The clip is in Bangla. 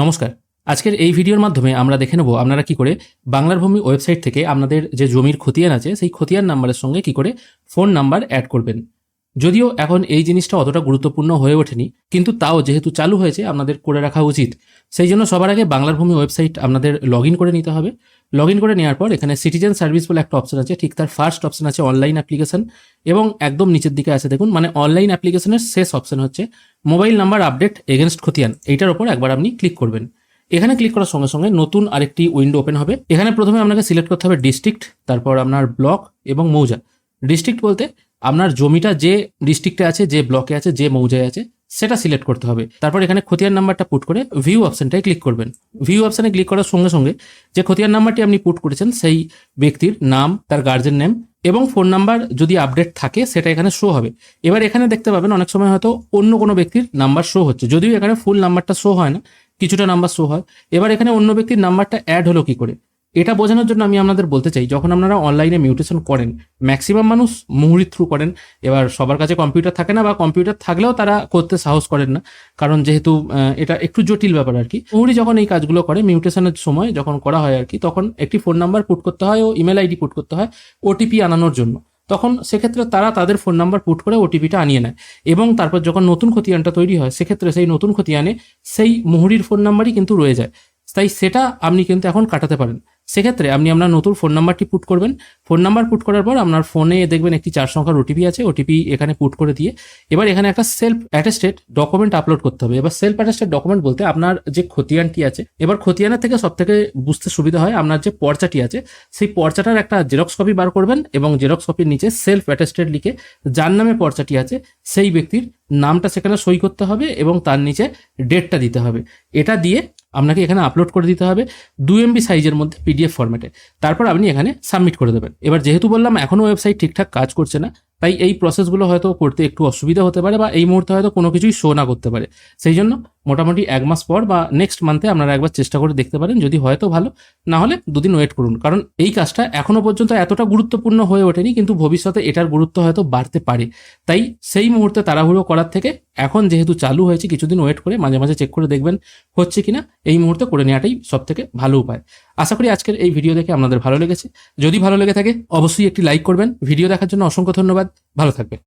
নমস্কার। আজকের এই ভিডিওর মাধ্যমে আমরা দেখে নেব আপনারা কি করে বাংলার ভূমি ওয়েবসাইট থেকে আপনাদের যে জমির খতিয়ান আছে, সেই খতিয়ান নাম্বারের সঙ্গে কি করে ফোন নাম্বার অ্যাড করবেন। যদিও এখন এই জিনিসটা অতটা গুরুত্বপূর্ণ হয়ে ওঠেনি, কিন্তু তাও যেহেতু চালু হয়েছে আপনাদের করে রাখা উচিত। সেই জন্য সবার আগে বাংলার ভূমি ওয়েবসাইট আপনাদের লগ করে নিতে হবে। লগ করে নেওয়ার পর এখানে সিটিজেন সার্ভিস বলে একটা অপশন আছে, ঠিক তার ফার্স্ট অপশন আছে অনলাইন অ্যাপ্লিকেশন এবং একদম নিচের দিকে আছে দেখুন মানে অনলাইন অ্যাপ্লিকেশনের শেষ অপশন হচ্ছে মোবাইল নাম্বার আপডেট এগেনস্ট খতিয়ান, এইটার ওপর একবার আপনি ক্লিক করবেন। এখানে ক্লিক করার সঙ্গে সঙ্গে নতুন আরেকটি উইন্ডো ওপেন হবে। এখানে প্রথমে আপনাকে সিলেক্ট করতে হবে ডিস্ট্রিক্ট, তারপর আপনার ব্লক এবং মৌজা। ডিস্ট্রিক্ট বলতে আপনার জমিটা যে ডিস্ট্রিক্টে আছে, যে ব্লকে আছে, যে মৌজায় আছে, সেটা সিলেক্ট করতে হবে। তারপর এখানে খতিয়ান নাম্বারটা পুট করে ভিউ অপশনটায় ক্লিক করবেন। ভিউ অপশনে ক্লিক করার সঙ্গে সঙ্গে যে খতিয়ান নাম্বারটি আপনি পুট করেছেন, সেই ব্যক্তির নাম, তার গার্জেন নেম এবং ফোন নাম্বার যদি আপডেট থাকে, সেটা এখানে শো হবে। এবার এখানে দেখতে পাবেন অনেক সময় হয়তো অন্য কোনো ব্যক্তির নাম্বার শো হচ্ছে। যদিও এখানে ফুল নাম্বারটা শো হয় না, কিছুটা নাম্বার শো হয়। এবার এখানে অন্য ব্যক্তির নাম্বারটা অ্যাড হলো কি করে? এটা বোঝানোর জন্য আমি আপনাদের বলতে চাই, যখন আপনারা অনলাইনে মিউটেশন করেন ম্যাক্সিমাম মানুষ মুহুরির থ্রু করেন, এবার সবার কাছে কম্পিউটার থাকে না বা কম্পিউটার থাকলেও তারা করতে সাহস করেন না, কারণ যেহেতু এটা একটু জটিল ব্যাপার আর কি। মুহুরি যখন এই কাজগুলো করে মিউটেশনের সময় যখন করা হয় আর কি, তখন একটি ফোন নাম্বার পুট করতে হয় ও ইমেল আইডি পুট করতে হয় ওটিপি আনানোর জন্য। তখন সেক্ষেত্রে তারা তাদের ফোন নাম্বার পুট করে ওটিপিটা আনিয়ে নেয় এবং তারপর যখন নতুন খতিয়ানটা তৈরি হয়, সেক্ষেত্রে সেই নতুন খতিয়ানে সেই মুহুরির ফোন নাম্বারই কিন্তু রয়ে যায়। তাই সেটা আপনি কিন্তু এখন কাটাতে পারেন। সেক্ষেত্রে আপনি আপনার নতুন ফোন নাম্বারটি পুট করবেন। ফোন নাম্বার পুট করার পর আপনার ফোনে দেখবেন একটি চার সংখ্যার ওটিপি আছে। ওটিপি এখানে পুট করে দিয়ে এবার এখানে একটা সেলফ অ্যাটেস্টেড ডকুমেন্ট আপলোড করতে হবে। এবার সেলফ অ্যাটেস্টেড ডকুমেন্ট বলতে আপনার যে খতিয়ানটি আছে, এবার খতিয়ানের থেকে সব থেকে বুঝতে সুবিধা হয় আপনার যে পর্চাটি আছে, সেই পর্চাটার একটা জেরক্স কপি বার করবেন এবং জেরক্স কপির নিচে সেলফ অ্যাটেস্টেড লিখে যার নামে পর্চাটি আছে, সেই ব্যক্তির নামটা সেখানে সই করতে হবে এবং তার নিচে ডেটটা দিতে হবে। এটা দিয়ে আপনাকে এখানে আপলোড করে দিতে হবে দু এমবি সাইজের মধ্যে পিডিএফ ফরম্যাটে তারপর আপনি এখানে সাবমিট করে দেবেন। এবার যেহেতু বললাম এখনও ওয়েবসাইট ঠিকঠাক কাজ করছে না তাই এই প্রসেসগুলো হয়তো করতে একটু অসুবিধা হতে পারে বা এই মুহূর্তে হয়তো কোনো কিছুই শো না করতে পারে। সেই জন্য মোটামুটি এক মাস পর বা নেক্সট মান্থে আপনারা একবার চেষ্টা করে দেখতে পারেন, যদি হয়তো ভালো। না হলে দুদিন ওয়েট করুন। কারণ এই কাজটা এখনও পর্যন্ত এতটা গুরুত্বপূর্ণ হয়ে ওঠেনি, কিন্তু ভবিষ্যতে এটার গুরুত্ব হয়তো বাড়তে পারে। তাই সেই মুহূর্তে তাড়াহুড়ো করার থেকে এখন যেহেতু চালু হয়েছে, কিছুদিন ওয়েট করে মাঝে মাঝে চেক করে দেখবেন হচ্ছে কিনা, এই মুহূর্তে করে নেওয়াটাই সব থেকে ভালো উপায়। আশা করি আজকের এই ভিডিও দেখে আপনাদের ভালো লেগেছে। যদি ভালো লেগে থাকে, অবশ্যই একটি লাইক করবেন। ভিডিও দেখার জন্য অসংখ্য ধন্যবাদ। ভালো থাকবেন।